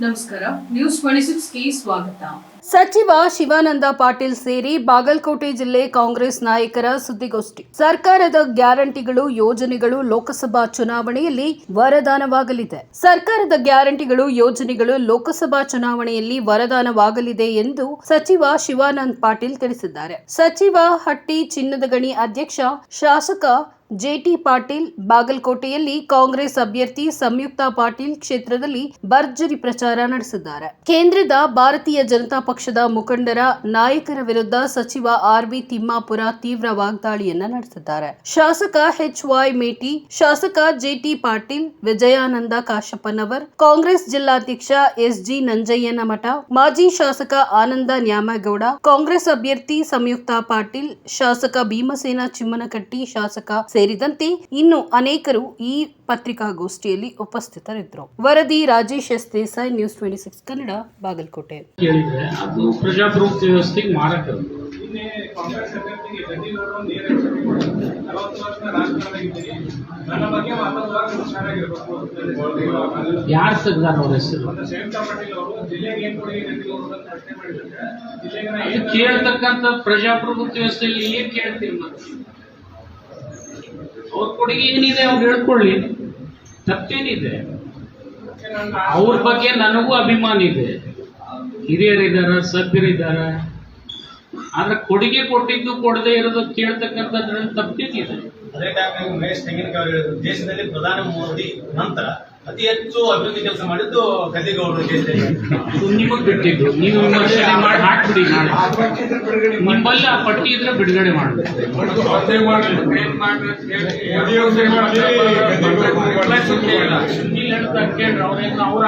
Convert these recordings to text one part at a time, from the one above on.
ನಮಸ್ಕಾರ. News twenty ಸ್ವಾಗತ. ಸಚಿವ ಶಿವಾನಂದ ಪಾಟೀಲ್ ಸೇರಿ ಬಾಗಲಕೋಟೆ ಜಿಲ್ಲೆ ಕಾಂಗ್ರೆಸ್ ನಾಯಕರ ಸುದ್ದಿಗೋಷ್ಠಿ. ಸರ್ಕಾರದ ಗ್ಯಾರಂಟಿಗಳು, ಯೋಜನೆಗಳು ಲೋಕಸಭಾ ಚುನಾವಣೆಯಲ್ಲಿ ವರದಾನವಾಗಲಿದೆ. ಸರ್ಕಾರದ ಗ್ಯಾರಂಟಿಗಳು, ಯೋಜನೆಗಳು ಲೋಕಸಭಾ ಚುನಾವಣೆಯಲ್ಲಿ ವರದಾನವಾಗಲಿದೆ ಎಂದು ಸಚಿವ ಶಿವಾನಂದ ಪಾಟೀಲ್ ತಿಳಿಸಿದ್ದಾರೆ. ಸಚಿವ ಹಟ್ಟಿ ಚಿನ್ನದ ಗಣಿ ಅಧ್ಯಕ್ಷ, ಶಾಸಕ ಜೆಟಿ ಪಾಟೀಲ್ ಬಾಗಲಕೋಟೆಯಲ್ಲಿ ಕಾಂಗ್ರೆಸ್ ಅಭ್ಯರ್ಥಿ ಸಂಯುಕ್ತ ಪಾಟೀಲ್ ಕ್ಷೇತ್ರದಲ್ಲಿ ಭರ್ಜರಿ ಪ್ರಚಾರ ನಡೆಸಿದ್ದಾರೆ. ಕೇಂದ್ರದ ಭಾರತೀಯ ಜನತಾ ಪಕ್ಷದ ಮುಖಂಡರ ನಾಯಕರ ವಿರುದ್ಧ ಸಚಿವ ಆರ್ ಬಿ ತಿಮ್ಮಾಪುರ ತೀವ್ರ ವಾಗ್ದಾಳಿಯನ್ನ ನಡೆಸಿದ್ದಾರೆ. ಶಾಸಕ ಎಚ್ ವೈ ಮೇಟಿ, ಶಾಸಕ ಜೆಟಿ ಪಾಟೀಲ್, ವಿಜಯಾನಂದ ಕಾಶಪ್ಪನವರ್, ಕಾಂಗ್ರೆಸ್ ಜಿಲ್ಲಾಧ್ಯಕ್ಷ ಎಸ್ ಜಿ ನಂಜಯ್ಯನ ಮಠ ಮಾಜಿ ಶಾಸಕ ಆನಂದ ನ್ಯಾಮಗೌಡ, ಕಾಂಗ್ರೆಸ್ ಅಭ್ಯರ್ಥಿ ಸಂಯುಕ್ತ ಪಾಟೀಲ್, ಶಾಸಕ ಭೀಮಸೇನ ಚಿಮ್ಮನಕಟ್ಟಿ, ಶಾಸಕ ಸೇರಿದಂತೆ ಇನ್ನು ಅನೇಕರು ಈ ಪತ್ರಿಕಾಗೋಷ್ಠಿಯಲ್ಲಿ ಉಪಸ್ಥಿತರಿದ್ದರು. ವರದಿ Rajesh S Desai news twenty six Kannada Bagalkote. ಕೇಳಿದ್ರೆ ಅದು ಪ್ರಜಾಪ್ರಭುತ್ವ ವ್ಯವಸ್ಥೆಗೆ ಯಾರು ತೆಗ್ದಾರ ಅವ್ರ ಹೆಸರು? ಕೇಳ್ತಕ್ಕಂಥ ಪ್ರಜಾಪ್ರಭುತ್ವ ವ್ಯವಸ್ಥೆಯಲ್ಲಿ ಏನ್ ಕೇಳ್ತೀರಿ ಮತ್ತೆ? ಅವ್ರ ಕೊಡುಗೆ ಏನಿದೆ ಅವ್ರು ಹೇಳ್ಕೊಳ್ಳಿ. ತಪ್ಪೇನಿದೆ. ಅವ್ರ ಬಗ್ಗೆ ನನಗೂ ಅಭಿಮಾನ ಇದೆ. ಹಿರಿಯರಿದ್ದಾರೆ, ಸಭ್ಯರಿದ್ದಾರ. ಆದ್ರೆ ಕೊಡುಗೆ ಕೊಟ್ಟಿದ್ದು ಕೊಡದೆ ಇರೋದು ಕೇಳ್ತಕ್ಕಂಥದ್ರಲ್ಲಿ ತಪ್ಪೇನಿದೆ. ಅದೇ ಟೈಮ್ ಮಹೇಶ್ ತೆಂಗಿನಕಾಯಿ ದೇಶದಲ್ಲಿ ಪ್ರಧಾನ ಮೋದಿ ನಂತರ ಅತಿ ಹೆಚ್ಚು ಅಭಿವೃದ್ಧಿ ಕೆಲಸ ಮಾಡಿದ್ದು ಕಲ್ಲಿಗೌಡರು ನಿಮಗ್ ಬಿಟ್ಟಿದ್ದು. ನೀವು ವಿಮರ್ಶನೆ ಮಾಡಿ ಹಾಕ್ಬಿಡಿ ನಿಮ್ಮಲ್ಲಿ ಆ ಪಟ್ಟಿ ಇದ್ರೆ ಬಿಡುಗಡೆ ಮಾಡಬೇಕು. ಅವ್ರ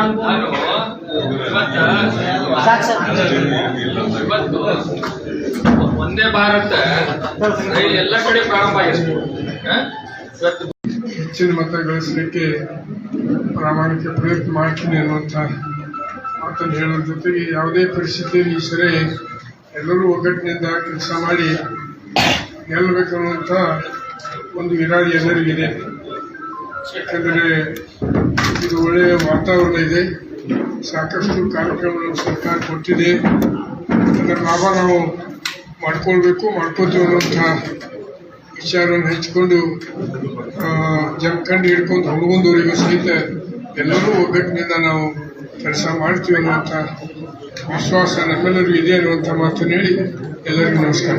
ಇವತ್ತು ಒಂದೇ ಭಾರತ ಎಲ್ಲ ಕಡೆ ಪ್ರಾರಂಭ ಆಗಿದೆ? ಇವತ್ತು ಹೆಚ್ಚಿನ ಮತ ಗಳಿಸಲಿಕ್ಕೆ ಪ್ರಾಮಾಣಿಕ ಪ್ರಯತ್ನ ಮಾಡ್ತೀನಿ ಅನ್ನುವಂಥ ಮಾತನ್ನು ಹೇಳೋದ್ರ ಜೊತೆಗೆ ಯಾವುದೇ ಪರಿಸ್ಥಿತಿಯಲ್ಲಿ ಸರಿ ಎಲ್ಲರೂ ಒಗ್ಗಟ್ಟಿನಿಂದ ಕೆಲಸ ಮಾಡಿ ಗೆಲ್ಲಬೇಕನ್ನುವಂಥ ಒಂದು ಇರಾಡಿ ಎಲ್ಲರಿಗಿದೆ ಯಾಕಂದರೆ ಇದು ಒಳ್ಳೆಯ ವಾತಾವರಣ ಇದೆ. ಸಾಕಷ್ಟು ಕಾರ್ಯಕ್ರಮಗಳು ಸರ್ಕಾರ ಕೊಟ್ಟಿದೆ. ಅದರ ಲಾಭ ನಾವು ಮಾಡ್ಕೊಳ್ಬೇಕು, ಮಾಡ್ಕೋತೀವಿ ಅನ್ನುವಂಥ ವಿಚಾರವನ್ನು ಹಂಚಿಕೊಂಡು ಜಮಖಂಡಿ ಹಿಡ್ಕೊಂಡು ಹುಡುಗಂದವರಿಗೂ ಸಹಿತ ಎಲ್ಲರೂ ಒಗ್ಗಟ್ಟಿನಿಂದ ನಾವು ಕೆಲಸ ಮಾಡ್ತೀವಿ ಅನ್ನುವಂಥ ವಿಶ್ವಾಸ ನಮ್ಮೆಲ್ಲರಿಗೂ ಇದೆ ಅನ್ನುವಂಥ ಮಾತನ್ನು ಹೇಳಿ ಎಲ್ಲರಿಗೂ ನಮಸ್ಕಾರ.